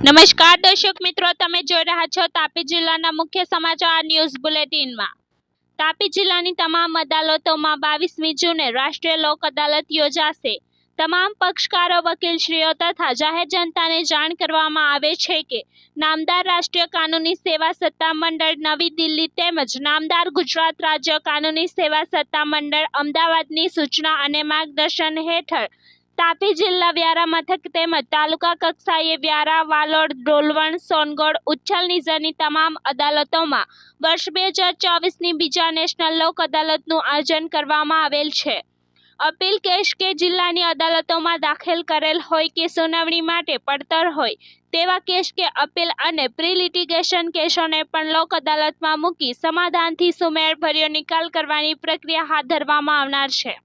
નમસ્કાર, દર્શક મિત્રો, તમે જોઈ રહ્યા છો તાપી જિલ્લાના મુખ્ય સમાચાર ન્યૂઝ બુલેટિનમાં. તાપી જિલ્લાની તમામ અદાલતોમાં બાવીસમી જૂને રાષ્ટ્રીય લોક અદાલત યોજાશે. તમામ પક્ષકારો, વકીલશ્રીઓ તથા જાહેર જનતાને જાણ કરવામાં આવે છે કે નામદાર રાષ્ટ્રીય કાનૂની સેવા સત્તા મંડળ નવી દિલ્હી તેમજ નામદાર ગુજરાત રાજ્ય કાનૂની સેવા સત્તા મંડળ અમદાવાદની સૂચના અને માર્ગદર્શન હેઠળ તાપી જિલ્લા વ્યારા મથક તેમજ તાલુકા કક્ષાએ વ્યારા, વાલોડ, ડોલવણ, સોનગઢ, ઉચ્છલ નિઝરની તમામ અદાલતોમાં વર્ષ બે હજાર ચોવીસની બીજા નેશનલ લોક અદાલતનું આયોજન કરવામાં આવેલ છે. અપીલ કેસ કે જિલ્લાની અદાલતોમાં દાખલ કરેલ હોય કે સુનાવણી માટે પડતર હોય તેવા કેસ કે અપીલ અને પ્રી લિટિગેશન કેસોને પણ લોક અદાલતમાં મૂકી સમાધાનથી સુમેળભર્યો નિકાલ કરવાની પ્રક્રિયા હાથ ધરવામાં આવનાર છે.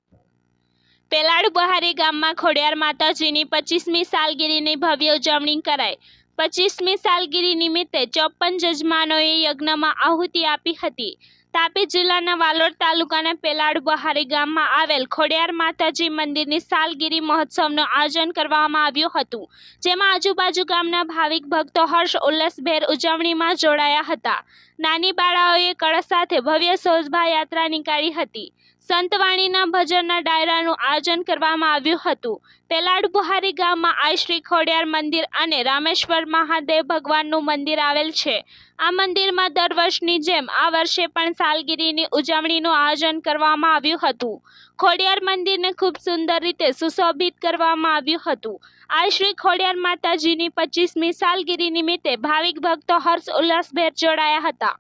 પેલાડ બહારી ગામમાં ખોડિયાર માતાજીની પચીસમી સાલગીરીની ભવ્ય ઉજવણી કરાઈ. પચીસમી સાલગીરી નિમિત્તે ચોપન જજમાનોએ યજ્ઞમાં આહુતિ આપી હતી. તાપી જિલ્લાના વાલોડ તાલુકાના પેલાડ બહારી ગામમાં આવેલ ખોડિયાર માતાજી મંદિરની સાલગીરી મહોત્સવનું આયોજન કરવામાં આવ્યું હતું, જેમાં આજુબાજુ ગામના ભાવિક ભક્તો હર્ષ ઉલ્લાસભેર ઉજવણીમાં જોડાયા હતા. નાની બાળાઓએ કળશ સાથે ભવ્ય શોભાયાત્રા નીકાળી હતી. સંતવાણીના ભજનના ડાયરાનું આયોજન કરવામાં આવ્યું હતું. પેલાડ બુહારી ગામમાં આઈ શ્રી ખોડિયાર મંદિર અને રામેશ્વર મહાદેવ ભગવાનનું મંદિર આવેલ છે. આ મંદિરમાં દર વર્ષની જેમ આ વર્ષે પણ સાલગીરીની ઉજવણીનું આયોજન કરવામાં આવ્યું હતું. ખોડિયાર મંદિરને ખૂબ સુંદર રીતે સુશોભિત કરવામાં આવ્યું હતું. આ શ્રી ખોડિયાર માતાજીની પચીસમી સાલગીરી નિમિત્તે ભાવિક ભક્તો હર્ષ ઉલ્લાસભેર જોડાયા હતા.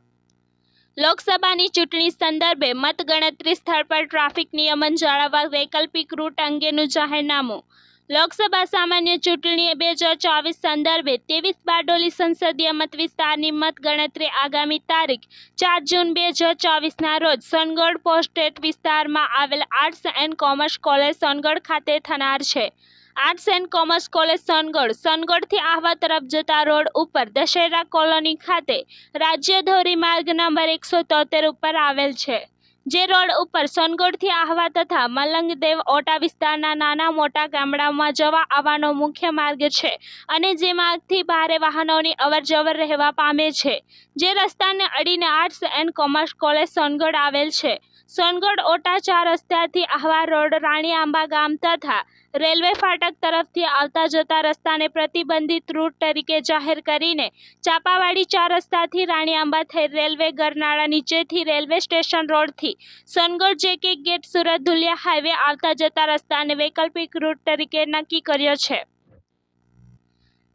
લોકસભાની ચૂંટણી સંદર્ભે મતગણતરી સ્થળ પર ટ્રાફિક નિયમન જાળવવા વૈકલ્પિક રૂટ અંગેનું જાહેરનામું. લોકસભા સામાન્ય ચૂંટણી બે હજાર ચોવીસ સંદર્ભે ત્રેવીસ બારડોલી સંસદીય મતવિસ્તારની મતગણતરી આગામી તારીખ ચાર જૂન બે હજાર ચોવીસના રોજ સોનગઢ પોસ્ટેટ વિસ્તારમાં આવેલ arts and commerce college Songadh ખાતે થનાર છે. Arts and commerce college Songadh Songadh Ahwa તરફ જતા રોડ ઉપર દશેરા કોલોની ખાતે રાજ્ય ધોરીમાર્ગ નંબર એકસો તોતેર ઉપર આવેલ છે. જે રોડ ઉપર સોનગઢથી આહવા તથા મલંગદેવ ઓટા વિસ્તારના નાના મોટા ગામડાઓમાં જવા આવવાનો મુખ્ય માર્ગ છે અને જે માર્ગથી ભારે વાહનોની અવરજવર રહેવા પામે છે. જે રસ્તાને અડીને arts and commerce college Songadh આવેલ છે. સોનગઢ ઓટા ચાર રસ્તાથી આહવા રોડ, રાણી આંબા ગામ તથા રેલવે ફાટક તરફથી આવતા જતા રસ્તાને પ્રતિબંધિત રૂટ તરીકે જાહેર કરીને ચાપાવાડી ચાર રસ્તાથી રાણી આંબા થઈ રેલવે ગરનાળા નીચેથી railway station રોડથી Songadh JK gate Surat Dhulia highway આવતા જતા રસ્તાને વૈકલ્પિક રૂટ તરીકે નક્કી કર્યો છે.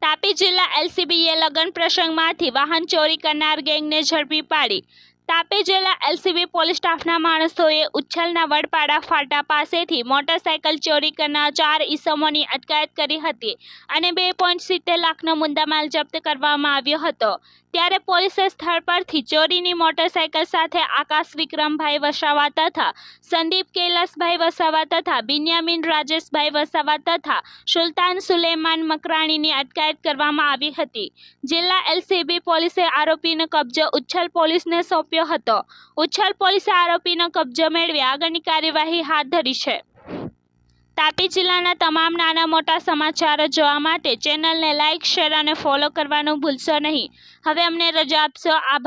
તાપી જિલ્લા એલસીબીએ લગ્ન પ્રસંગમાંથી વાહન ચોરી કરનાર ગેંગને ઝડપી પાડી તાપી જિલ્લા એલસીબી પોલીસ સ્ટાફના માણસોએ ઉચ્છલના વડપાડા ફાટા પાસેથી મોટરસાયકલ ચોરી કરનાર ચાર ઈસમોની અટકાયત કરી હતી અને બે પોઈન્ટ સિત્તેર લાખનો મુદ્દામાલ જપ્ત કરવામાં આવ્યો હતો. ત્યારે પોલીસે સ્થળ પરથી ચોરીની મોટરસાયકલ સાથે આકાશ વિક્રમભાઈ વસાવા તથા સંદીપ કૈલાસભાઈ વસાવા તથા બિન્યામીન રાજેશભાઈ વસાવા તથા સુલતાન સુલેમાન મકરાણીની અટકાયત કરવામાં આવી હતી. જિલ્લા એલસીબી પોલીસે આરોપીનો કબજો ઉચ્છલ પોલીસને સોંપ્યો હતો. ઉચ્છલ પોલીસે આરોપીનો કબજો મેળવી આગળની કાર્યવાહી હાથ ધરી છે. તાપી જિલ્લાના તમામ નાના મોટા સમાચારો જોવા માટે ચેનલને લાઇક શેર અને ફોલો કરવાનું ભૂલશો નહીં. હવે અમને રજા આપશો. આભાર.